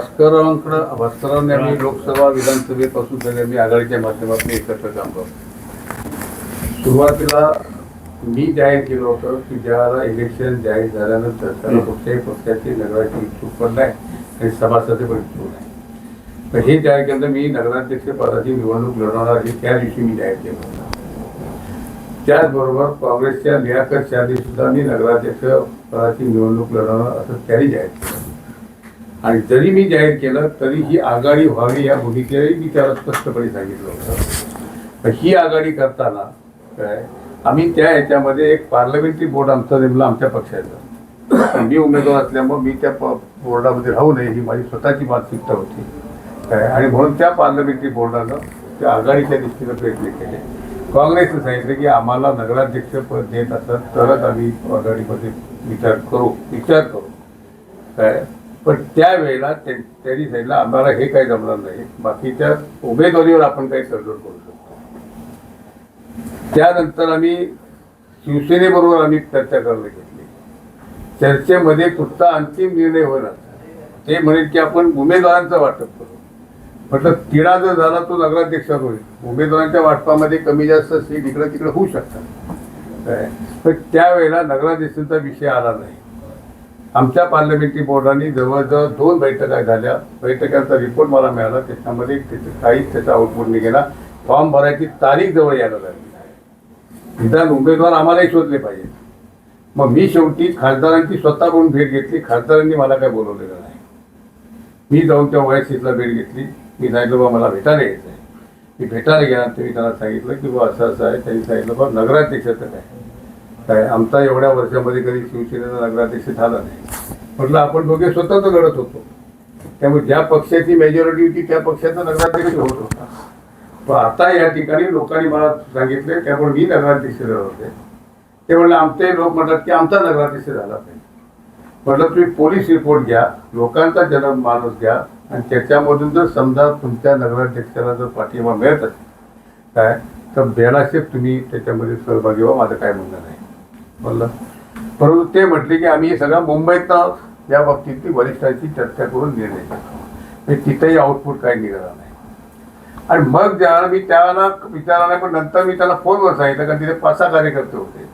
भास्करांकडं भास्करांनी आम्ही लोकसभा विधानसभेपासून सगळे मी आघाडीच्या माध्यमातून एकत्र काम करतो. सुरुवातीला मी जाहीर केलं होतं की ज्याला इलेक्शन जाहीर झाल्यानंतर त्याला कुठल्याही पक्षाची नगराची इच्छुक पण नाही आणि सभासद पण इच्छुक नाही. तर हे जाहीर केलं मी नगराध्यक्ष पदाची निवडणूक लढवणार हे त्या दिवशी मी जाहीर केलं होतं. त्याचबरोबर काँग्रेसच्या लियाकत शादी सुद्धा मी नगराध्यक्ष पदाची निवडणूक लढवणार असं त्याही जाहीर केलं आणि जरी मी जाहीर केलं तरी ही आघाडी व्हावी या भूमिकेलाही मी त्याला स्पष्टपणे सांगितलं होतं. ही आघाडी करताना काय आम्ही त्या ह्याच्यामध्ये एक पार्लमेंटरी बोर्ड आमचा नेमला आमच्या पक्षाचा. मी उमेदवार असल्यामुळे मी त्या प- बोर्डामध्ये राहू नये ही माझी स्वतःची मानसिकता होती. काय आणि म्हणून त्या पार्लमेंटरी बोर्डानं त्या आघाडीच्या दृष्टीनं प्रयत्न केले. काँग्रेसनं सांगितलं की आम्हाला नगराध्यक्षपद देत असत तरच आम्ही आघाडीमध्ये विचार करू विचार करू. काय पण त्यावेळेला त्यांनी सांगितलं आम्हाला हे काही जमणार नाही. बाकीच्या उमेदवारीवर आपण काही तडजोड करू शकतो. त्यानंतर आम्ही शिवसेनेबरोबर आम्ही चर्चा करायला घेतली. चर्चेमध्ये कुठचा अंतिम निर्णय होणार ते म्हणेल की आपण उमेदवारांचं वाटप करू. म्हटलं तिढा जर झाला तो नगराध्यक्ष होईल. उमेदवारांच्या वाटपामध्ये कमी जास्त सीट इकडं तिकडं होऊ शकतात. काय? पण त्यावेळेला नगराध्यक्षांचा विषय आला नाही. आमच्या पार्लमेंटरी बोर्डाने जवळजवळ दोन बैठका झाल्या. बैठकांचा रिपोर्ट मला मिळाला. त्याच्यामध्ये त्याचं काहीच त्याचा आउटपुट निघेला फॉर्म भरायची तारीख जवळ यायला लागली. निदान उमेदवार आम्हालाही शोधले पाहिजे. मग मी शेवटी खासदारांची स्वतःकडून भेट घेतली. खासदारांनी मला काय बोलवलेलं नाही. मी जाऊन त्या वयाशीतला भेट घेतली. मी सांगितलं बा मला भेटायला यायचं आहे मी भेटायला गेल्यानंतर मी त्यांना सांगितलं की बा असं असं आहे. त्यांनी सांगितलं बा नगराध्यक्षाचं काय? काय आमचा एवढ्या वर्षामध्ये कधी शिवसेनेचा नगराध्यक्ष झाला नाही. म्हटलं आपण दोघे स्वतःच लढत होतो. त्यामुळे ज्या पक्षाची मेजॉरिटी होती त्या पक्षाचा नगराध्यक्ष होत होता. पण आता या ठिकाणी लोकांनी मला सांगितले त्यामुळे मी नगराध्यक्ष झाले होते. ते म्हणलं आमचे लोक म्हणतात की आमचा नगराध्यक्ष झाला पाहिजे म्हटलं तुम्ही पोलीस रिपोर्ट घ्या लोकांचा जन्म माणूस घ्या आणि त्याच्यामधून जर समजा तुमच्या नगराध्यक्षाला जर पाठिंबा मिळत असेल काय तर बेलाशेप तुम्ही त्याच्यामध्ये सहभागी व्हा माझं काय म्हणणं नाही. म्हणलं परंतु ते म्हटले की आम्ही हे सगळं मुंबईतनं या बाबतीतली वरिष्ठांची चर्चा करून निर्णय घेतो म्हणजे तिथेही आउटपुट काही निघाला नाही. आणि मग ज्यावेळेला मी त्याला विचारला नाही पण नंतर मी त्याला फोनवर सांगितलं कारण तिथे पाच सहा कार्यकर्ते होते.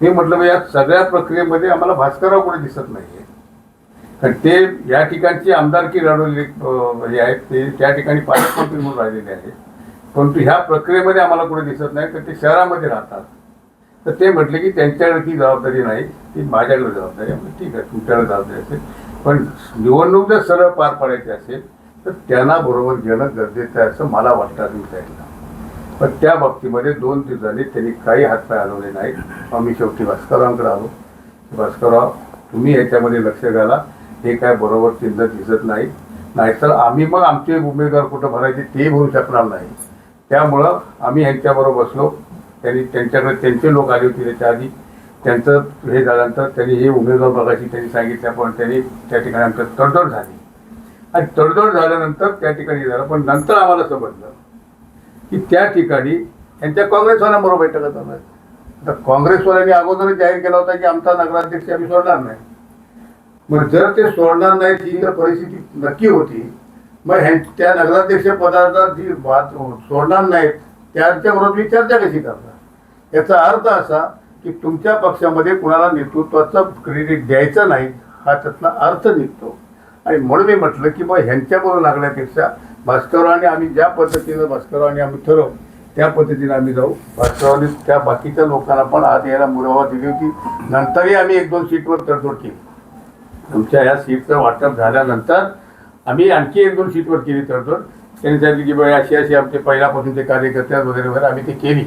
मी म्हटलं मग या सगळ्या प्रक्रियेमध्ये आम्हाला भास्करराव कुठे दिसत नाहीये. कारण ते या ठिकाणची आमदारकी लढवलेली हे आहेत ते त्या ठिकाणी पालकमंत्री म्हणून राहिलेले आहेत. परंतु ह्या प्रक्रियेमध्ये आम्हाला कुठे दिसत नाही तर ते शहरामध्ये राहतात. तर ते म्हटले की त्यांच्याकडे ती जबाबदारी नाही ती माझ्याकडे जबाबदारी आहे. ठीक आहे तुमच्याकडे जबाबदारी असेल. पण निवडणूक जर सरळ पार पाडायची असेल तर त्यांना बरोबर घेणं गरजेचं आहे असं मला वाटतं मी पण त्या बाबतीमध्ये दोन दिवसांनी त्यांनी काही हातपाय हलवले नाहीत. आम्ही शेवटी भास्कररावांकडे आलो. भास्करराव तुम्ही याच्यामध्ये लक्ष घाला. हे काय बरोबर चिन्ह दिसत नाही. नाहीतर आम्ही मग आमचे उमेदवार कुठं भरायचे ते भरू शकणार नाही. त्यामुळं आम्ही यांच्याबरोबर बसलो. त्यांनी त्यांच्याकडे त्यांचे लोक आले होते त्याच्या आधी त्यांचं हे झाल्यानंतर त्यांनी हे उमेदवार बघायची त्यांनी सांगितलं पण त्यांनी त्या ठिकाणी आमच्या तडजोड झाली. आणि तडजोड झाल्यानंतर त्या ठिकाणी झालं पण नंतर आम्हाला समजलं की त्या ठिकाणी त्यांच्या काँग्रेसवाल्यांबरोबर बैठका चालू आहेत आता काँग्रेसवाल्यांनी अगोदरच जाहीर केला होता की आमचा नगराध्यक्ष आम्ही सोडणार नाही. मग जर ते सोडणार नाही ती जर परिस्थिती नक्की होती. मग ह्यां त्या नगराध्यक्ष पदाचा जी बात सोडणार नाहीत त्यांच्याबरोबर मी चर्चा कशी करणार? याचा अर्थ असा की तुमच्या पक्षामध्ये कुणाला नेतृत्वाचं क्रेडिट द्यायचं नाही हा त्यातला अर्थ निघतो. आणि म्हणून मी म्हटलं की मग ह्यांच्याबरोबर लागण्यापेक्षा भास्कररावांनी आम्ही ज्या पद्धतीनं भास्कररावांनी आम्ही ठरवू त्या पद्धतीने आम्ही जाऊ. भास्कररावांनी त्या बाकीच्या लोकांना पण आज यायला मुरावा दिली होती. नंतरही आम्ही एक दोन सीटवर तडजोड केली. तुमच्या ह्या सीटचं वाटप झाल्यानंतर आम्ही आणखी एक दोन सीटवर केली तडजोड. त्यांनी सांगितली की बाबा अशी अशी आमचे पहिल्यापासून ते कार्यकर्ते वगैरे वगैरे आम्ही ते केली.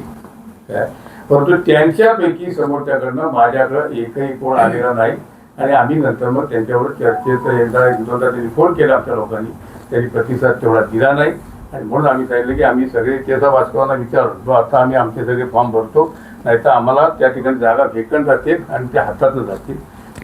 काय? परंतु त्यांच्यापैकी समोरच्याकडनं माझ्याकडं एकही कोण आलेला नाही. आणि आम्ही नंतर मग त्यांच्यावर चर्चेचं एकदा एक दोनदा त्यांनी फोन केला आमच्या लोकांनी. त्यांनी प्रतिसाद तेवढा दिला नाही. आणि म्हणून आम्ही सांगितलं की आम्ही सगळे त्याचा वाचकांना विचारतो आता आम्ही आमचे सगळे फॉर्म भरतो. नाहीतर आम्हाला त्या ठिकाणी जागा वेकंट जातील आणि त्या हातातनं जातील.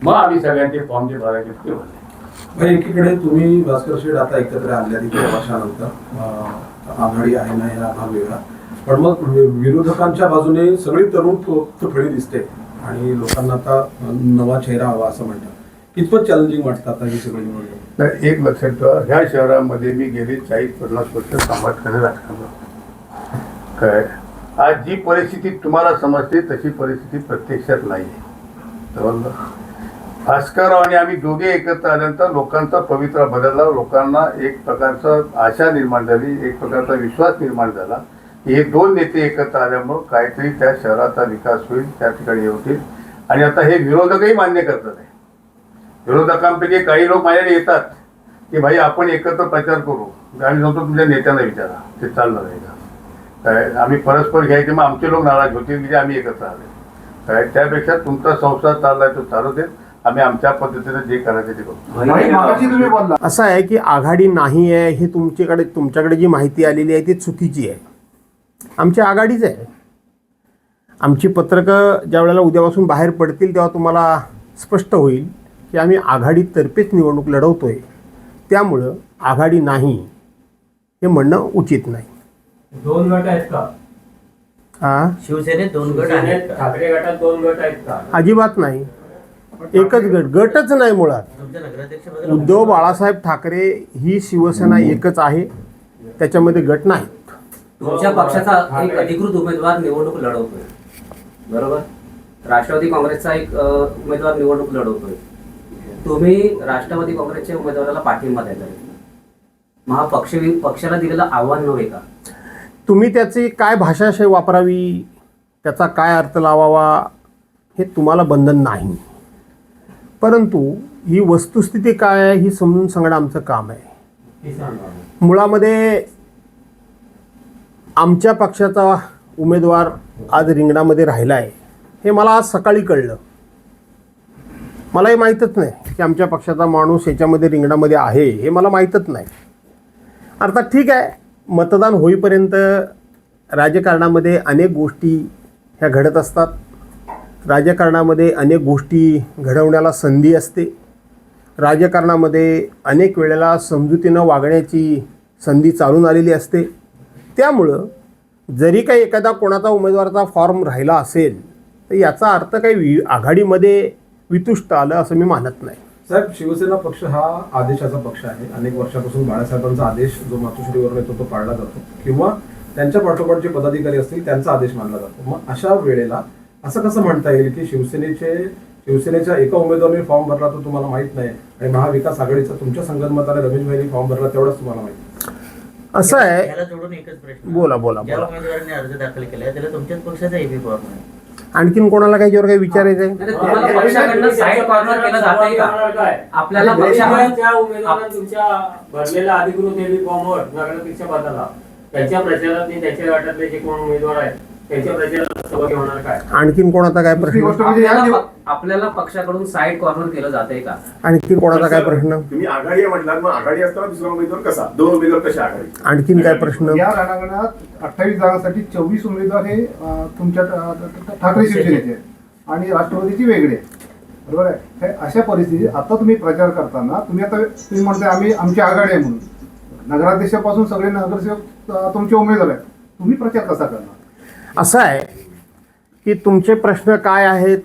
मग आम्ही सगळ्यांचे फॉर्म जे भरायचे ते भरले. एकीकडे तुम्ही भास्कर शेठ आता एकत्र आणल्या तिथे वर्षानंतर. अं, आघाडी आहे ना हा वेगळा. पण मग विरोधकांच्या बाजूने सगळी तरुण फळी दिसते. आणि लोकांना आता नवा चेहरा हवा असं म्हणतात. कितपत चॅलेंजिंग वाटतं आता ही सगळी निवडणूक? एक लक्षात ठेवा ह्या शहरामध्ये मी गेले चाळीस पन्नास वर्ष संवाद राखणार काय? आज जी परिस्थिती तुम्हाला समजते तशी परिस्थिती प्रत्यक्षात नाही. भास्कर आणि आम्ही दोघे एकत्र आल्यानंतर लोकांचा पवित्रा बदलला. लोकांना एक प्रकारचा आशा निर्माण झाली एक प्रकारचा विश्वास निर्माण झाला. हे दोन नेते एकत्र आल्यामुळं काहीतरी त्या शहराचा विकास होईल त्या ठिकाणी हे होतील आणि आता हे विरोधकही मान्य करतात आहे. विरोधकांपैकी काही लोक माझ्याकडे येतात की भाई आपण एकत्र प्रचार करू. आणि नंतर तुमच्या नेत्यांना विचारा. ते चालणार आहे का? काय आम्ही परस्पर घ्यायचे मग आमचे लोक नाराज होतील की जे आम्ही एकत्र आले काय त्यापेक्षा तुमचा संसार चाललाय तो चालू देत आम्ही आमच्या पद्धतीने जे करायचे ते करू. असं आहे की आघाडी नाही आहे हे तुमच्याकडे तुमच्याकडे जी माहिती आलेली आहे ती चुकीची आहे. आमची आघाडीच आहे. आमची पत्रकं ज्या वेळेला उद्यापासून बाहेर पडतील तेव्हा तुम्हाला स्पष्ट होईल की आम्ही आघाडीतर्फेच निवडणूक लढवतोय. त्यामुळं आघाडी नाही हे म्हणणं उचित नाही. दोन गट आहेत का? हा शिवसेनेत दोन गट आहेत? ठाकरे गटात दोन गट आहेत का? अजिबात नाही. एकच गट. गटच नाही मुळात. उद्धव बाळासाहेब ठाकरे ही शिवसेना एकच आहे. त्याच्यामध्ये गट नाहीत तुमच्या पक्षाचा एक अधिकृत उमेदवार निवडणूक लढवतोय. बरोबर? राष्ट्रवादी काँग्रेसचा एक उमेदवार निवडणूक लढवतोय. तुम्ही राष्ट्रवादी काँग्रेसच्या उमेदवाराला पाठिंबा देताय. मग हा पक्ष पक्षाला दिलेलं आव्हान नव्हे का? तुम्ही त्याची काय भाषाशय वापरावी? त्याचा काय अर्थ लावावा? हे तुम्हाला बंधन नाही. परंतु ही वस्तुस्थिती काय आहे? ही समजून सांगणं आमचं काम आहे. हे मुळामध्ये आमच्या पक्षाचा उमेदवार आज रिंगणामध्ये राहिला आहे हे मला आज सकाळी कळलं. मला हे माहीतच नाही की आमच्या पक्षाचा माणूस याच्यामध्ये रिंगणामध्ये आहे हे मला माहीतच नाही. अर्थात ठीक आहे मतदान होईपर्यंत राजकारणामध्ये अनेक गोष्टी ह्या घडत असतात. राजकारणामध्ये अनेक गोष्टी घडवण्याला संधी असते. राजकारणामध्ये अनेक वेळेला समजुतीनं वागण्याची संधी चालून आलेली असते. त्यामुळं जरी काही एखादा कोणाचा उमेदवाराचा फॉर्म राहिला असेल तर याचा अर्थ काही वि आघाडीमध्ये वितुष्ट आलं असं मी मानत नाही. साहेब शिवसेना पक्ष हा आदेशाचा पक्ष आहे. अनेक वर्षापासून बाळासाहेबांचा आदेश जो मातोश्रीवर येतो तो पाळला जातो. किंवा त्यांच्या पाठोपाठ जे पदाधिकारी असतील त्यांचा आदेश मानला जातो. मग अशा वेळेला असं कसं म्हणता येईल की शिवसेनेचे शिवसेनेच्या एका उमेदवाराने फॉर्म भरला तो तुम्हाला माहीत नाही? आणि महाविकास आघाडीचा तुमच्या संगनमताने रमेश भाईने फॉर्म भरला तेवढाच तुम्हाला माहिती असं आहे. जोडून एकच प्रश्न. बोला, बोला, ज्या बोला. उमेदवारांनी अर्ज दाखल केलाय त्याला तुमच्याच पक्षाचा एबी फॉर्म आहे. आणखीन कोणाला काही याच्यावर काही विचारायचं आहे नाही, तुम्हाला पक्षाकडनं साईड कॉर्नर केलं जातंय का? आपल्याला पक्षाकडे त्या उमेदवारांना तुमच्या भरलेल्या अधिकृत एबी फॉर्मवर नगराध्यक्ष पदाला त्यांच्या प्रचारात आणि त्याच्या गटातले जे कोण उमेदवार आहेत त्यांच्या प्रचारात आणखीन कोणाचा काय प्रश्न? म्हणजे आपल्याला पक्षाकडून साईड कॉर्नर केलं जातंय का? आणखीन कोणाचा काय प्रश्न? तुम्ही आघाडी आहे म्हटलात मग आघाडी असताना दुसरा उमेदवार कसा? दोन उमेदवार कसे आघाडी? आणखीन काय प्रश्न? या रणांगणात अठ्ठावीस जागांसाठी चोवीस उमेदवार हे तुमच्या ठाकरे शिवसेनेचे. आणि राष्ट्रवादीची वेगळे. बरोबर आहे? हे अशा परिस्थितीत आता तुम्ही प्रचार करताना तुम्ही आता तुम्ही म्हणताय आम्ही आमची आघाडी आहे म्हणून. नगराध्यक्षापासून सगळे नगरसेवक तुमचे उमेदवार आहेत. तुम्ही प्रचार कसा करणार? असं आहे की तुमचे प्रश्न काय आहेत?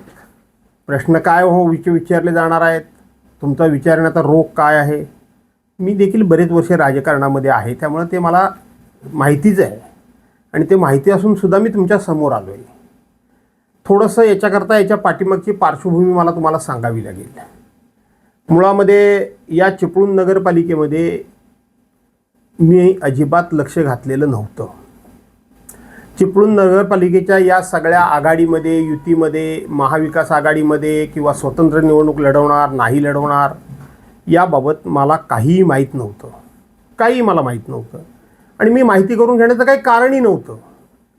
प्रश्न काय हो विच विचारले जाणार आहेत? तुमचा विचारण्याचा रोग काय आहे? मी देखील बरेच वर्षे राजकारणामध्ये आहे त्यामुळे ते मला माहितीच आहे. आणि ते माहिती असूनसुद्धा मी तुमच्यासमोर आलो आहे थोडंसं याच्याकरता याच्या पाठीमागची पार्श्वभूमी मला तुम्हाला सांगावी लागेल. मुळामध्ये या चिपळूण नगरपालिकेमध्ये मी अजिबात लक्ष घातलेलं नव्हतं. चिपळूण नगरपालिकेच्या या सगळ्या आघाडीमध्ये युतीमध्ये महाविकास आघाडीमध्ये किंवा स्वतंत्र निवडणूक लढवणार नाही लढवणार याबाबत मला काहीही माहीत नव्हतं. काहीही मला माहीत नव्हतं. आणि मी माहिती करून घेण्याचं काही कारणही नव्हतं.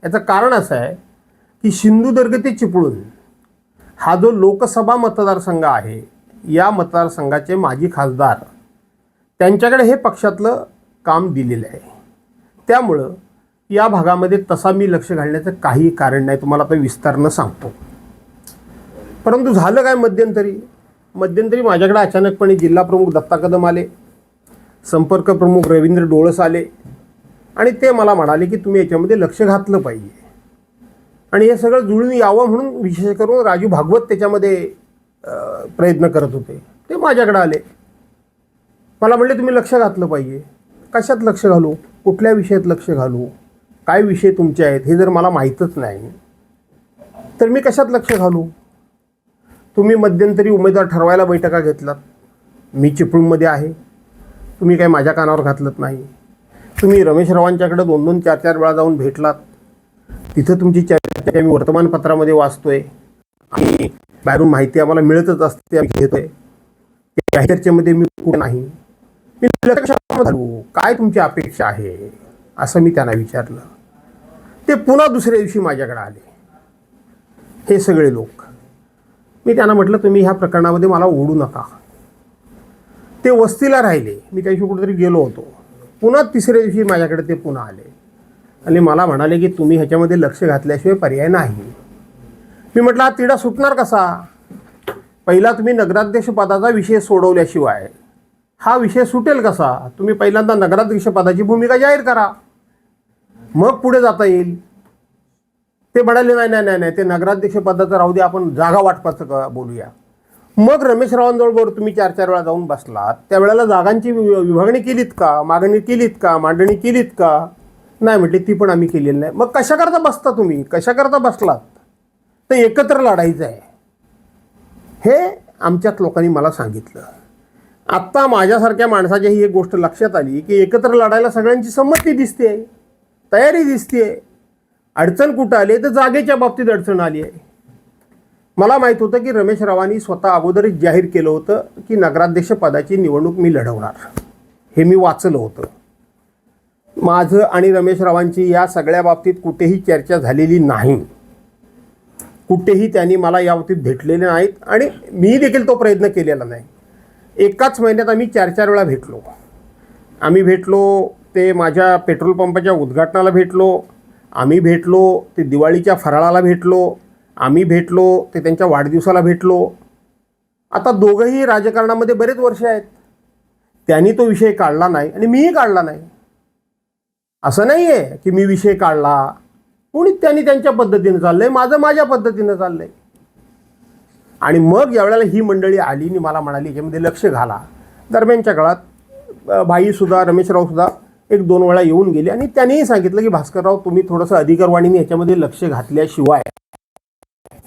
याचं कारण असं आहे की सिंधुदुर्ग ते चिपळूण हा जो लोकसभा मतदारसंघ आहे या मतदारसंघाचे माजी खासदार त्यांच्याकडे हे पक्षातलं काम दिलेलं आहे. त्यामुळं या भागामध्ये तसा मी लक्ष घालण्याचं काही कारण नाही तुम्हाला आता विस्तारनं सांगतो. परंतु झालं काय मध्यंतरी? मध्यंतरी माझ्याकडे अचानकपणे जिल्हा प्रमुख दत्ता कदम आले संपर्क प्रमुख रवींद्र डोळस आले आणि ते मला म्हणाले की तुम्ही याच्यामध्ये लक्ष घातलं पाहिजे. आणि हे सगळं जुळून यावं म्हणून विशेष करून राजू भागवत त्याच्यामध्ये प्रयत्न करत होते. ते माझ्याकडे आले. मला म्हणले तुम्ही लक्ष घातलं पाहिजे. कशात लक्ष घालू? कुठल्या विषयात लक्ष घालू? काय विषय तुमचे आहेत हे जर मला माहीतच नाही तर मी कशात लक्ष घालू? तुम्ही मध्यंतरी उमेदवार ठरवायला बैठका घेतलात. मी चिपळूणमध्ये आहे. तुम्ही काही माझ्या कानावर घातलत नाही. तुम्ही रमेश रावांच्याकडे दोन दोन चार चार वेळा जाऊन भेटलात. तिथं तुमची चर्चा मी वर्तमानपत्रामध्ये वाचतो आहे आणि बाहेरून माहिती आम्हाला मिळतच असते आम्ही आहे त्या चर्चेमध्ये मी कुठं नाही. मी लक्ष काय तुमची अपेक्षा आहे? असं मी त्यांना विचारलं. ते पुन्हा दुसऱ्या दिवशी माझ्याकडे आले. हे सगळे लोक. मी त्यांना म्हटलं तुम्ही ह्या प्रकरणामध्ये मला ओढू नका. ते वस्तीला राहिले. मी त्या दिवशी कुठेतरी गेलो होतो. पुन्हा तिसऱ्या दिवशी माझ्याकडे ते पुन्हा आले. आणि मला म्हणाले की तुम्ही ह्याच्यामध्ये लक्ष घातल्याशिवाय पर्याय नाही. मी म्हटलं हा तिढा सुटणार कसा? पहिला तुम्ही नगराध्यक्षपदाचा विषय सोडवल्याशिवाय हा विषय सुटेल कसा? तुम्ही पहिल्यांदा नगराध्यक्षपदाची भूमिका जाहीर करा. मग पुढे जाता येईल? ते म्हणाले नाही नाही नाही नाही ते नगराध्यक्ष पदाचं राहू दे आपण जागा वाटपाचं क- बोलूया. मग रमेश रावांजवळ तुम्ही चार चार वेळा जाऊन बसलात. त्यावेळेला जागांची विभागणी केलीत का? मागणी केलीत का? मांडणी केलीत का? नाही म्हटली ती पण आम्ही केलेली नाही. मग कशाकरता बसता तुम्ही? कशाकरता बसलात? तर एकत्र लढायचं आहे हे आमच्यात लोकांनी मला सांगितलं. आत्ता माझ्यासारख्या माणसाच्या ही एक गोष्ट लक्षात आली की एकत्र लढायला सगळ्यांची संमती दिसते आहे तयारी दिसते अडचण कुठं आली तर जागेच्या बाबतीत अडचण आली आहे. मला माहीत होतं की रमेश रावांनी स्वतः अगोदरच जाहीर केलं होतं की नगराध्यक्ष पदाची निवडणूक मी लढवणार. हे मी वाचलं होतं. माझं आणि रमेश रावांची या सगळ्या बाबतीत कुठेही चर्चा झालेली नाही. कुठेही त्यांनी मला या बाबतीत भेटलेले नाहीत आणि मी देखील तो प्रयत्न केलेला नाही. एकाच महिन्यात आम्ही चार चार वेळा भेटलो. आम्ही भेटलो ते माझ्या पेट्रोल पंपाच्या उद्घाटनाला भेटलो आम्ही भेटलो ते दिवाळीच्या फराळाला भेटलो आम्ही भेटलो ते त्यांच्या वाढदिवसाला भेटलो. आता दोघंही राजकारणामध्ये बरेच वर्ष आहेत. त्यांनी तो विषय काढला नाही आणि मीही काढला नाही. असं नाही आहे की मी विषय काढला. कोणी त्यांनी त्यांच्या पद्धतीनं चाललंय माझं माझ्या पद्धतीनं चाललंय. आणि मग ज्यावेळेला ही मंडळी आली आणि मला म्हणाली याच्यामध्ये लक्ष घाला. दरम्यानच्या काळात अ, भाईसुद्धा रमेशरावसुद्धा एक दोन वेळा येऊन गेले. आणि त्यांनीही सांगितलं की भास्करराव तुम्ही थोडंसं अधिकारवाणीने याच्यामध्ये लक्ष घातल्याशिवाय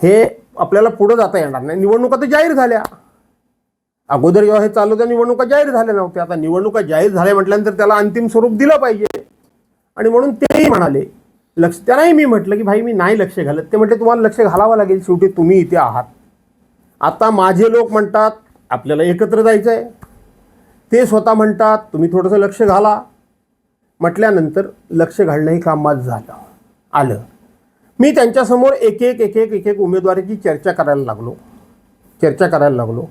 हे आपल्याला पुढं जाता येणार नाही. निवडणुका तर जाहीर झाल्या. अगोदर जेव्हा हे चालू त्या निवडणुका जाहीर झाल्या नव्हत्या. आता निवडणुका जाहीर झाल्या म्हटल्यानंतर त्याला अंतिम स्वरूप दिलं पाहिजे. आणि म्हणून तेही म्हणाले. लक्ष त्यांनाही मी म्हटलं की भाई मी नाही लक्ष घालत. ते म्हटले तुम्हाला लक्ष घालावं लागेल. शेवटी तुम्ही इथे आहात. आता माझे लोक म्हणतात आपल्याला एकत्र जायचं आहे ते स्वतः म्हणतात तुम्ही थोडंसं लक्ष घाला. म्हटल्यानंतर लक्ष घालणंही काम झालं आलं. मी त्यांच्यासमोर एक एक एक एक एक एक उमेदवारीची चर्चा करायला लागलो चर्चा करायला लागलो.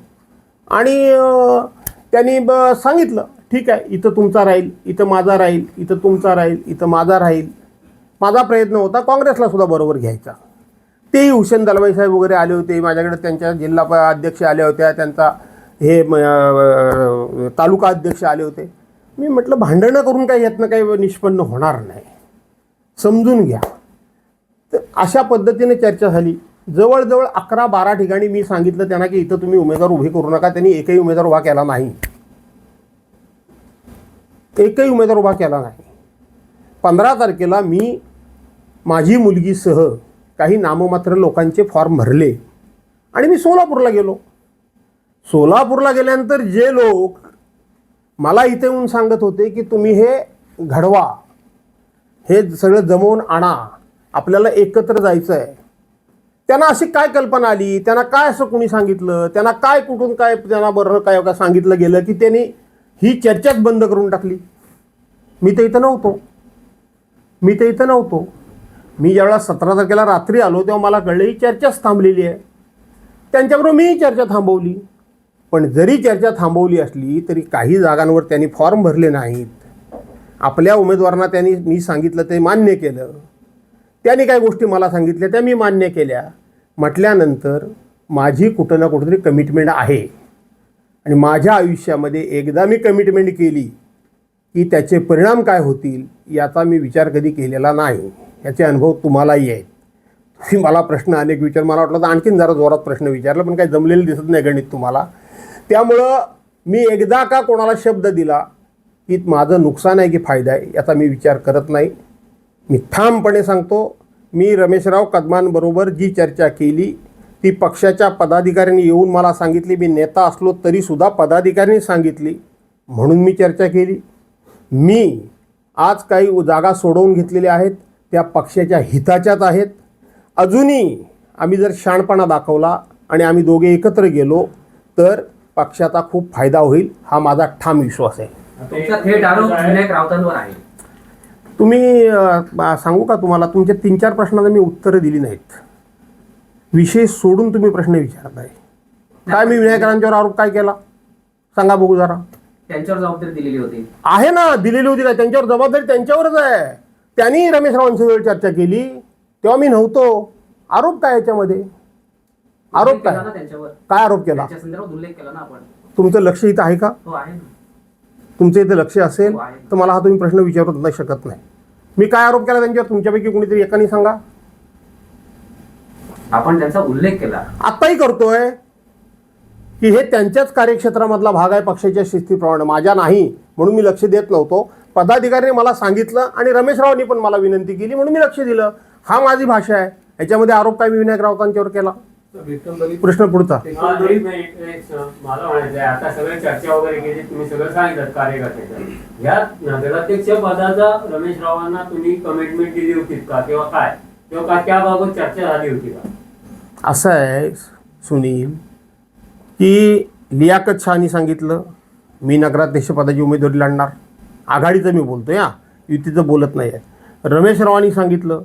आणि त्यांनी ब सांगितलं ठीक आहे इथं तुमचा राहील इथं माझा राहील इथं तुमचा राहील इथं माझा राहील. माझा प्रयत्न होता काँग्रेसला सुद्धा बरोबर घ्यायचा. तेही हुसेन दलवाई साहेब वगैरे आले होते माझ्याकडे त्यांच्या जिल्हा प- अध्यक्ष आल्या होत्या त्यांचा हे तालुका अध्यक्ष आले होते. मी म्हटलं भांडणं करून काही यातनं काही निष्पन्न होणार नाही. समजून घ्या. तर अशा पद्धतीने चर्चा झाली. जवळजवळ अकरा बारा ठिकाणी मी सांगितलं त्यांना की इथं तुम्ही उमेदवार उभे करू नका त्यांनी एकही उमेदवार उभा केला नाही. एकही उमेदवार उभा केला नाही. पंधरा तारखेला मी माझी मुलगीसह काही नाममात्र लोकांचे फॉर्म भरले आणि मी सोलापूरला गेलो. सोलापूरला गेल्यानंतर जे लोक मला इथे येऊन सांगत होते की तुम्ही हे घडवा. हे सगळं जमवून आणा. आपल्याला एकत्र जायचं आहे त्यांना अशी काय कल्पना आली? त्यांना काय असं कुणी सांगितलं? त्यांना काय कुठून काय त्यांना बरं काय काय सांगितलं गेलं की त्यांनी ही चर्चाच बंद करून टाकली? मी तर इथं नव्हतो. मी तर इथं नव्हतो. मी ज्यावेळेला सतरा तारखेला रात्री आलो तेव्हा मला कळलं ही चर्चाच थांबलेली आहे. त्यांच्याबरोबर मीही चर्चा थांबवली. पण जरी चर्चा थांबवली असली तरी काही जागांवर त्यांनी फॉर्म भरले नाहीत. आपल्या उमेदवारांना त्यांनी मी सांगितलं ते मान्य केलं. त्यांनी काही गोष्टी मला सांगितल्या त्या मी मान्य केल्या. म्हटल्यानंतर माझी कुठं ना कुठंतरी कमिटमेंट आहे. आणि माझ्या आयुष्यामध्ये एकदा मी कमिटमेंट केली की त्याचे परिणाम काय होतील याचा मी विचार कधी केलेला नाही. याचे अनुभव तुम्हालाही आहेत. तुम्ही मला प्रश्न अनेक विचार मला वाटलं तर आणखीन जरा जोरात प्रश्न विचारला पण काही जमलेलं दिसत नाही गणित तुम्हाला. त्यामुळं मी एकदा का कोणाला शब्द दिला की माझं नुकसान आहे की फायदा आहे याचा मी विचार करत नाही. मी ठामपणे सांगतो मी रमेशराव कदमांबरोबर जी चर्चा केली ती पक्षाच्या पदाधिकाऱ्यांनी येऊन मला सांगितली मी नेता असलो तरीसुद्धा पदाधिकाऱ्यांनी सांगितली म्हणून मी चर्चा केली. मी आज काही जागा सोडवून घेतलेल्या आहेत त्या पक्षाच्या हिताच्याच आहेत. अजूनही आम्ही जर शाणपणा दाखवला आणि आम्ही दोघे एकत्र गेलो तर पक्षाचा खूप फायदा होईल हा माझा ठाम विश्वास आहे. तुमचा थेट आरोप विनायक राऊतांवर आहे. तुम्ही अ, सांगू का तुम्हाला तुमच्या तीन चार प्रश्नांना मी उत्तरं दिली नाहीत. विषय सोडून तुम्ही प्रश्न विचारताय. काय मी विनायकरांच्यावर आरोप काय केला? सांगा बघू जरा. त्यांच्यावर जबाबदारी दिलेली होती. आहे ना दिलेली होती ना त्यांच्यावर जबाबदारी त्यांच्यावरच आहे. त्यांनी रमेश रावांची वेळ चर्चा केली तेव्हा मी नव्हतो. आरोप काय याच्यामध्ये? आरोप काय? काय आरोप केला? तुमचं लक्ष इथं आहे का? हो तुमचं इथं लक्ष असेल हो. तर मला हा तुम्ही प्रश्न विचारू नाही शकत नाही. मी काय आरोप केला त्यांच्यावर? तुमच्यापैकी कोणीतरी एकाने सांगा. आपण त्यांचा उल्लेख केला. आत्ताही करतोय की हे त्यांच्याच कार्यक्षेत्रामधला भाग आहे पक्षाच्या शिस्तीप्रमाणे. माझ्या नाही म्हणून मी लक्ष देत नव्हतो. पदाधिकाऱ्यांनी मला सांगितलं आणि रमेश रावांनी पण मला विनंती केली म्हणून मी लक्ष दिलं. हा माझी भाषा आहे. याच्यामध्ये आरोप काय मी विनायक राऊतांच्यावर केला? प्रश्न पुढचा. एक मिनिट, एक स- मला म्हणायचं आहे आता सगळे चर्चा वगैरे केली तुम्ही सगळं सांगितलं कार्यकर्त्याचं. या नगराध्यक्ष पदाचा रमेश रावांना तुम्ही कमिटमेंट दिली होती का? किंवा काय? किंवा का त्याबाबत चर्चा झाली होती का? असं आहे सुनील की लियाकत शहानी सांगितलं मी नगराध्यक्षपदाची उमेदवारी लढणार आघाडीचं मी बोलतो या युतीचं बोलत नाही आहे रमेश रावांनी सांगितलं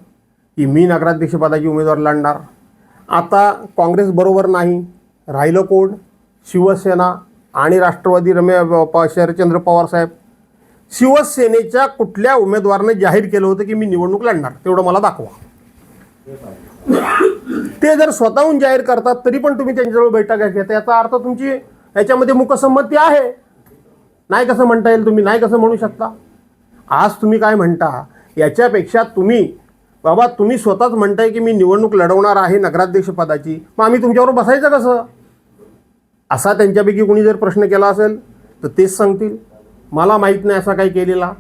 की मी नगराध्यक्षपदाची उमेदवार लढणार आता काँग्रेसबरोबर नाही. राहिलं कोण? शिवसेना आणि राष्ट्रवादी रमे प- शरदचंद्र पवार साहेब. शिवसेनेच्या कुठल्या उमेदवाराने जाहीर केलं होतं की मी निवडणूक लढणार? तेवढं मला दाखवा. ते जर स्वतःहून जाहीर करतात तरी पण तुम्ही त्यांच्याजवळ बैठका घेता याचा अर्थ तुमची याच्यामध्ये मुकसंमती आहे. नाही कसं म्हणता येईल तुम्ही? नाही कसं म्हणू शकता? आज तुम्ही काय म्हणता? याच्यापेक्षा तुम्ही बाबा तुम्ही स्वतःच म्हणताय की मी निवडणूक लढवणार आहे नगराध्यक्ष पदाची. मग आम्ही तुमच्यावर बसायचं कसं? असा त्यांच्यापैकी कोणी जर प्रश्न केला असेल तर तेच सांगतील. मला माहीत नाही असा काही केलेला.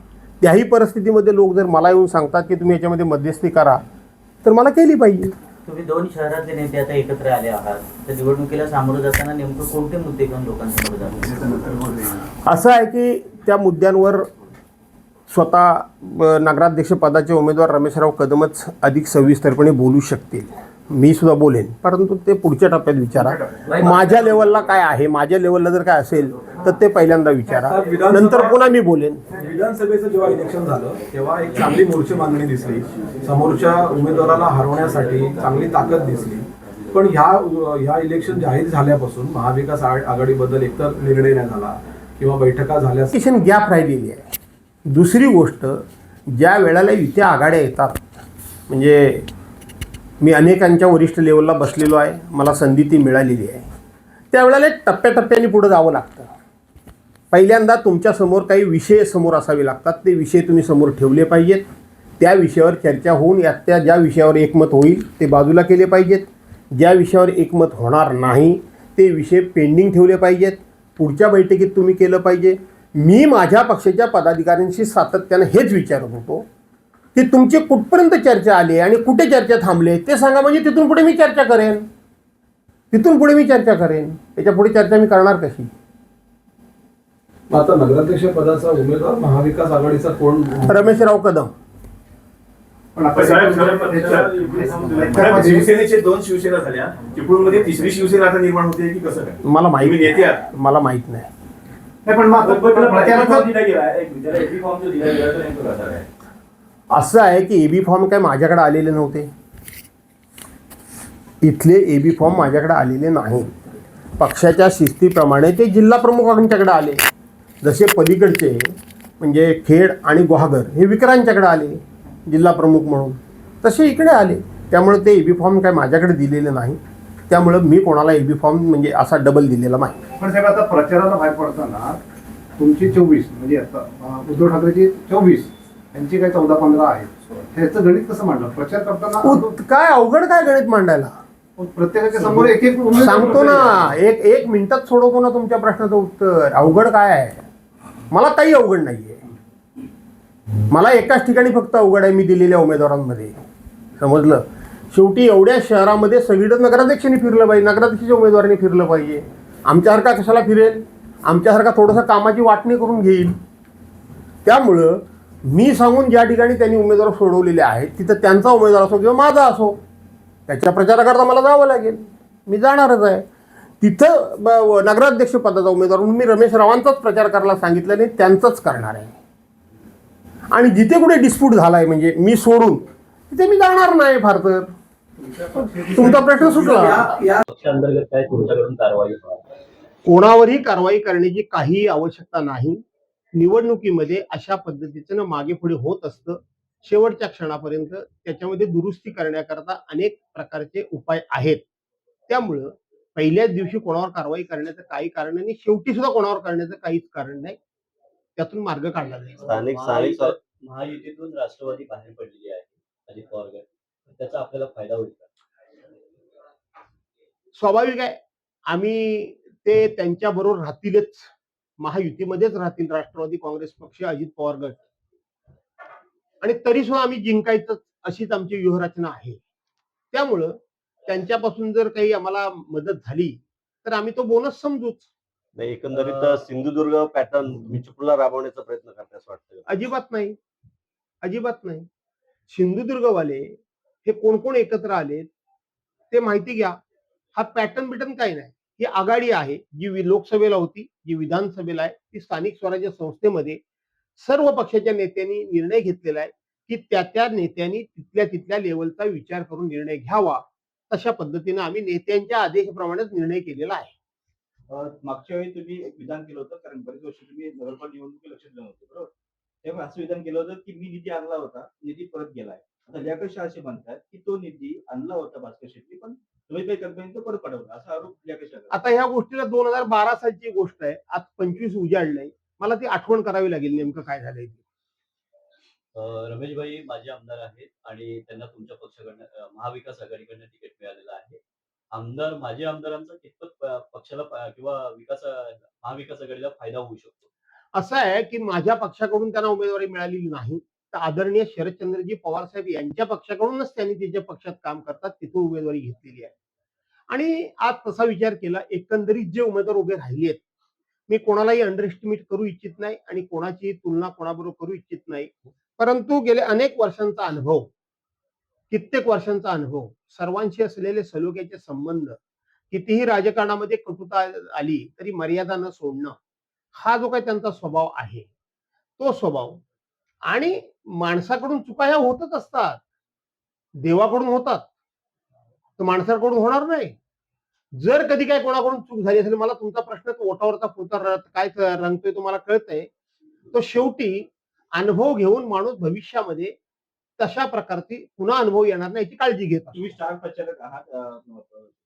त्याही परिस्थितीमध्ये लोक जर मला येऊन सांगतात की तुम्ही याच्यामध्ये मध्यस्थी करा तर मला केली पाहिजे. तुम्ही दोन शहरातले नेते आता एकत्र आले आहात. तर निवडणुकीला सामोरं जाताना नेमकं कोणते मुद्दे घेऊन लोकांसमोर जातात? असं आहे की त्या मुद्द्यांवर स्वतः अ, नगराध्यक्ष पदाचे उमेदवार रमेशराव कदमच अधिक सविस्तरपणे बोलू शकतील. मी सुद्धा बोलेन. परंतु ते पुढच्या टप्प्यात विचारा. माझ्या लेवलला काय आहे? माझ्या लेवलला जर काय असेल तर ते पहिल्यांदा विचारा. नंतर पुन्हा मी बोलेन. विधानसभेचं जेव्हा इलेक्शन झालं तेव्हा एक चांगली मोर्चे बांधणी दिसली. समोरच्या उमेदवाराला हरवण्यासाठी चांगली ताकद दिसली. पण ह्या ह्या इलेक्शन जाहीर झाल्यापासून महाविकास आघ- आघाडीबद्दल एकतर निर्णय नाही झाला किंवा बैठका झाल्या गॅप राहिलेली आहे. दुसरी गोष्ट ज्या वेळेला युत्या आघाड्या येतात म्हणजे मी अनेकांच्या वरिष्ठ लेवलला बसलेलो आहे मला संधी ती मिळालेली आहे त्यावेळेला एक टप्प्याटप्प्याने पुढं जावं लागतं. पहिल्यांदा तुमच्यासमोर काही विषय समोर असावे लागतात ते विषय तुम्ही समोर ठेवले पाहिजेत. त्या विषयावर चर्चा होऊन यात त्या ज्या विषयावर एकमत होईल ते बाजूला केले पाहिजेत. ज्या विषयावर एकमत होणार नाही ते विषय पेंडिंग ठेवले पाहिजेत. पुढच्या बैठकीत तुम्ही केलं पाहिजे. मी माझ्या पक्षाच्या पदाधिकाऱ्यांशी सातत्यानं हेच विचारत होतो की तुमची कुठपर्यंत चर्चा आली आणि कुठे चर्चा थांबले ते सांगा म्हणजे तिथून पुढे मी चर्चा करेन. तिथून पुढे मी चर्चा करेन. त्याच्या पुढे चर्चा मी करणार कशी? आता नगराध्यक्ष पदाचा उमेदवार महाविकास आघाडीचा कोण? रमेशराव कदम. शिवसेनेचे दोन शिवसेना झाल्या. चिपळूणमध्ये तिसरी शिवसेना आता निर्माण होते की कसं काय? मला माहीत मला माहीत नाही. नाही, पण मग आता प्रचाराचा असं आहे की एबी फॉर्म काय माझ्याकडे आलेले नव्हते. इथले एबी फॉर्म माझ्याकडे आलेले नाही. पक्षाच्या शिस्तीप्रमाणे ते जिल्हा प्रमुखांच्याकडे आले. जसे पलीकडचे म्हणजे खेड आणि गुहागर हे विक्रांच्याकडे आले जिल्हा प्रमुख म्हणून. तसे इकडे आले. त्यामुळे ते एबी फॉर्म काय माझ्याकडे दिलेले नाही. त्यामुळं मी कोणाला एबी फॉर्म म्हणजे असा डबल दिलेला नाही. पण साहेब आता प्रचाराला बाहेर पडताना तुमची चोवीस म्हणजे आता उद्धव ठाकरेची चोवीस यांची काही चौदा पंधरा आहेत. ह्याचं गणित कसं मांडलं? प्रचार करताना काय अवघड काय गणित मांडायला? प्रत्येकाच्या समोर एक एक सांगतो ना एक एक मिनिटात सोडवतो ना तुमच्या प्रश्नाचं उत्तर. अवघड काय आहे? मला काही अवघड नाहीये. मला एकाच ठिकाणी फक्त अवघड आहे मी दिलेल्या उमेदवारांमध्ये. समजलं? शेवटी एवढ्या शहरामध्ये सगळीकडे नगराध्यक्षांनी फिरलं पाहिजे नगराध्यक्षाच्या उमेदवारांनी फिरलं पाहिजे. आमच्यासारखा कशाला फिरेल? आमच्यासारखा थोडंसं कामाची वाटणी करून घेईल. त्यामुळं मी सांगून ज्या ठिकाणी त्यांनी उमेदवार सोडवलेले आहेत तिथं त्यांचा उमेदवार असो किंवा माझा असो त्याच्या प्रचाराकरता मला जावं लागेल. मी जाणारच आहे. तिथं ब- नगराध्यक्ष पदाचा उमेदवार म्हणून मी रमेश रावांचाच प्रचार करायला सांगितलं नाही त्यांचंच करणार आहे. आणि जिथे कुठे डिस्प्यूट झाला आहे म्हणजे मी सोडून तिथे मी जाणार नाही फार तर. तुमचा प्रश्न सुटला. पक्षांतर्गत काय तुमच्याकडून कारवाई होणार? कोणावरही कारवाई करण्याची काही आवश्यकता नाही. निवडणुकीमध्ये अशा पद्धतीचं मागे पुढे होत असतं. शेवटच्या क्षणापर्यंत त्याच्यामध्ये दुरुस्ती करण्याकरता अनेक प्रकारचे उपाय आहेत. त्यामुळं पहिल्याच दिवशी कोणावर कारवाई करण्याचं काही कारण नाही. शेवटी सुद्धा कोणावर करण्याचं काहीच कारण नाही. त्यातून मार्ग काढला जाईल. स्थानिक स्थानिक महायुतीतून राष्ट्रवादी बाहेर पडलेली आहे. अजित पवार गट त्याचा आपल्याला फायदा होईल स्वाभाविक आहे. आम्ही ते त्यांच्या बरोबर राहतीलच. महायुतीमध्येच राहतील राष्ट्रवादी काँग्रेस पक्ष अजित पवार गट. आणि तरी सुद्धा आम्ही जिंकायचं अशीच आमची व्यूहरचना आहे. त्यामुळं त्यांच्यापासून जर काही आम्हाला मदत झाली तर आम्ही तो बोनस समजूच. नाही एकंदरीत सिंधुदुर्ग पॅटर्न चिपळूणला राबवण्याचा प्रयत्न करताय असं वाटतं अजिबात नाही. अजिबात नाही. सिंधुदुर्गवाले हे कोण कोण एकत्र आले ते माहिती घ्या. हा पॅटर्न बिटर्न काही नाही. ही आघाडी आहे जी लोकसभेला होती जी विधानसभेला आहे ती स्थानिक स्वराज्य संस्थेमध्ये सर्व पक्षाच्या नेत्यांनी निर्णय घेतलेला आहे की त्या त्या नेत्यांनी तिथल्या तिथल्या लेवलचा विचार करून निर्णय घ्यावा. तशा पद्धतीने आम्ही नेत्यांच्या आदेशाप्रमाणेच निर्णय केलेला आहे. मागच्या वेळी तुम्ही एक विधान केलं होतं कारण बरेच वर्ष तुम्ही नगरपालिका निवडणुकी लक्ष दिलं होतं बरोबर? तेव्हा असं विधान केलं होतं की मी निधी आणला होता निधी परत गेलाय आता व्याकर्ष असे म्हणतात की तो निधी आणला होता भास्कर शेट्टी पण तुम्ही काही कंपनी तो परत पाठवला. असा आरोप व्याकर्ष आता ह्या गोष्टीला दोन हजार बारा सालची गोष्ट आहे. आज पंचवीस उजाडलंय मला ती आठवण करावी लागेल नेमकं काय झालंय ते. अं, रमेशभाई माझे आमदार आहेत आणि त्यांना तुमच्या पक्षाकडनं महाविकास आघाडीकडनं तिकीट मिळालेलं आहे. आमदार माझे आमदारांचा कितपत पक्षाला किंवा विकास महाविकास आघाडीला फायदा होऊ शकतो? असं आहे की माझ्या पक्षाकडून त्यांना उमेदवारी मिळालेली नाही. तर आदरणीय शरदचंद्रजी पवार साहेब यांच्या पक्षाकडूनच त्यांनी त्यांच्या पक्षात काम करतात तिथून उमेदवारी घेतलेली आहे. आणि आज तसा विचार केला एकंदरीत जे उमेदवार उभे राहिले आहेत मी कोणालाही अंडर एस्टिमेट करू इच्छित नाही आणि कोणाची तुलना कोणाबरोबर करू इच्छित नाही. परंतु गेले अनेक वर्षांचा अनुभव कित्येक वर्षांचा अनुभव सर्वांशी असलेले सलोख्याचे संबंध कितीही राजकारणामध्ये कटुता आली तरी मर्यादा न सोडणं हा जो काही त्यांचा स्वभाव आहे तो स्वभाव आणि माणसाकडून चुका ह्या होतच असतात. देवाकडून होतात. तर माणसाकडून होणार नाही. जर कधी काय कोणाकडून चूक झाली असेल मला तुमचा प्रश्न ओटावरचा पुरता काय रंगतोय तुम्हाला कळतंय. तो शेवटी अनुभव घेऊन माणूस भविष्यामध्ये तशा प्रकारची पुन्हा अनुभव येणार नाही याची काळजी घेत तुम्ही स्टार प्रचारक आहात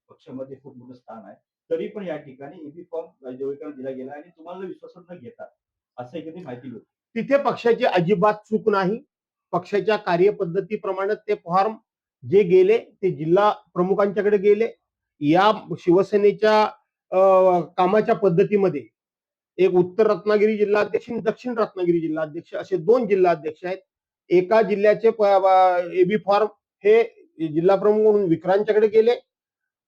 पक्षामध्ये खूप मोठं स्थान आहे. तरी पण या ठिकाणी एबी फॉर्म दिला गेला आणि तुम्हाला विश्वासात न घेतात असं एखादी माहिती होती तिथे पक्षाची अजिबात चूक नाही. पक्षाच्या कार्यपद्धतीप्रमाणे ते फॉर्म जे गेले ते जिल्हा प्रमुखांच्याकडे गेले. या शिवसेनेच्या कामाच्या पद्धतीमध्ये एक उत्तर रत्नागिरी जिल्हाध्यक्ष आणि दक्षिण रत्नागिरी जिल्हाध्यक्ष असे दोन जिल्हाध्यक्ष आहेत. एका जिल्ह्याचे एबी फॉर्म हे जिल्हा प्रमुख म्हणून विक्रांतच्याकडे गेले.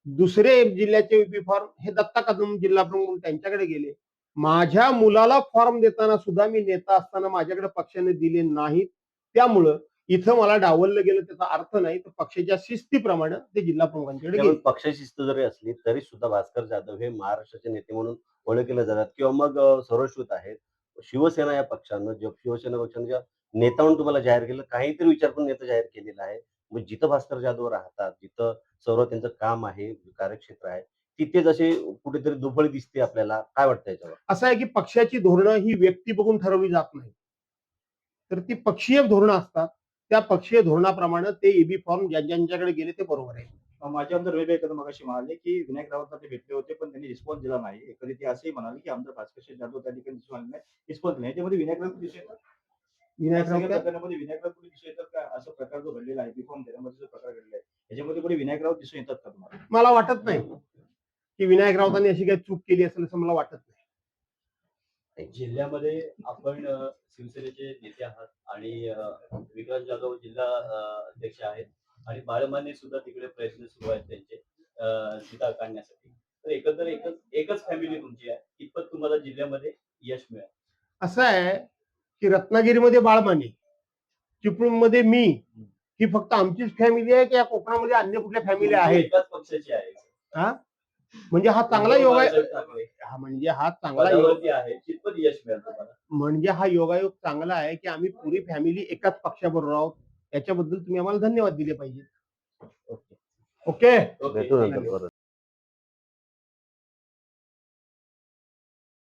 दुसरे जिल्ह्याचे एबी फॉर्म हे दत्ता कदम जिल्हा प्रमुख म्हणून त्यांच्याकडे गेले. माझ्या मुलाला फॉर्म देताना सुद्धा मी नेता असताना माझ्याकडे पक्षाने दिले नाहीत. त्यामुळं इथं मला डावललं गेलं त्याचा अर्थ नाही. तर पक्षाच्या शिस्तीप्रमाणे ते जिल्हा प्रमुखांच्याकडे पक्षाची शिस्त जरी असली तरी सुद्धा भास्कर जाधव हे महाराष्ट्राचे नेते म्हणून ओळखले जातात. किंवा मग सर्वश्रुत आहेत. शिवसेना या पक्षानं जे शिवसेना पक्षानं ज्या नेता म्हणून तुम्हाला जाहीर केलं काहीतरी विचार करून नेता जाहीर केलेला आहे. मग जिथं भास्कर जाधव राहतात जिथं सर्व त्यांचं काम आहे कार्यक्षेत्र आहे तिथेच असे कुठेतरी दुबळी दिसते आपल्याला. काय वाटतं याच्यावर? असं आहे की पक्षाची धोरणं ही व्यक्ती बघून ठरवली जात नाही. तर ती पक्षीय धोरणं असतात. त्या पक्षीय धोरणाप्रमाणे ते एबी फॉर्म ज्या ज्यांच्याकडे गेले ते बरोबर आहे. अं, माझे आमदार वेगळे कदम मगाशी म्हणाले की विनायक राऊतला ते भेटले होते पण त्यांनी रिस्पॉन्स दिला नाही. एखादी ते असंही म्हणाले की आमदार भास्कर शेठ जाधव त्या ठिकाणी दिसून आले नाही रिस्पॉन्स नाही. याच्यामध्ये विनायक राऊत दिसेल? का? विनायक राऊत विनायकराव कुठे दिसून येतात का असा प्रकार जो घडलेला आहे बिफॉर्म देण्यामध्ये जो प्रकार घडलेला आहे त्याच्यामध्ये कुठे विनायकराव दिसून येतात का तुम्हाला? मला वाटत नाही. की विनायक राऊतांनी अशी काही चूक केली असेल असं मला वाटत नाही. जिल्ह्यामध्ये आपण शिवसेनेचे नेते आहात आणि विक्रांत जाधव जिल्हा अध्यक्ष आहेत आणि बाळमाने सुद्धा तिकडे प्रयत्न सुरू आहेत त्यांचे सीता काढण्यासाठी. तर एकंदर एकच एकच फॅमिली तुमची आहे कितपत तुम्हाला जिल्ह्यामध्ये यश मिळेल? असं आहे की रत्नागिरीमध्ये बाळमाने चिपळूणमध्ये मी ही फक्त आमचीच फॅमिली आहे की या कोकणामध्ये अन्य कुठल्या फॅमिली आहेत? एकाच पक्षाची आहे. हा? म्हणजे हा चांगला योग आहे हा म्हणजे हा चांगला योग आहे कितपत यश मिळेल तुम्हाला. म्हणजे हा योगायोग चांगला आहे की आम्ही पुरी फॅमिली एकाच पक्षाबरोबर आहोत. याच्याबद्दल तुम्ही आम्हाला धन्यवाद दिले पाहिजे ओके. ओके?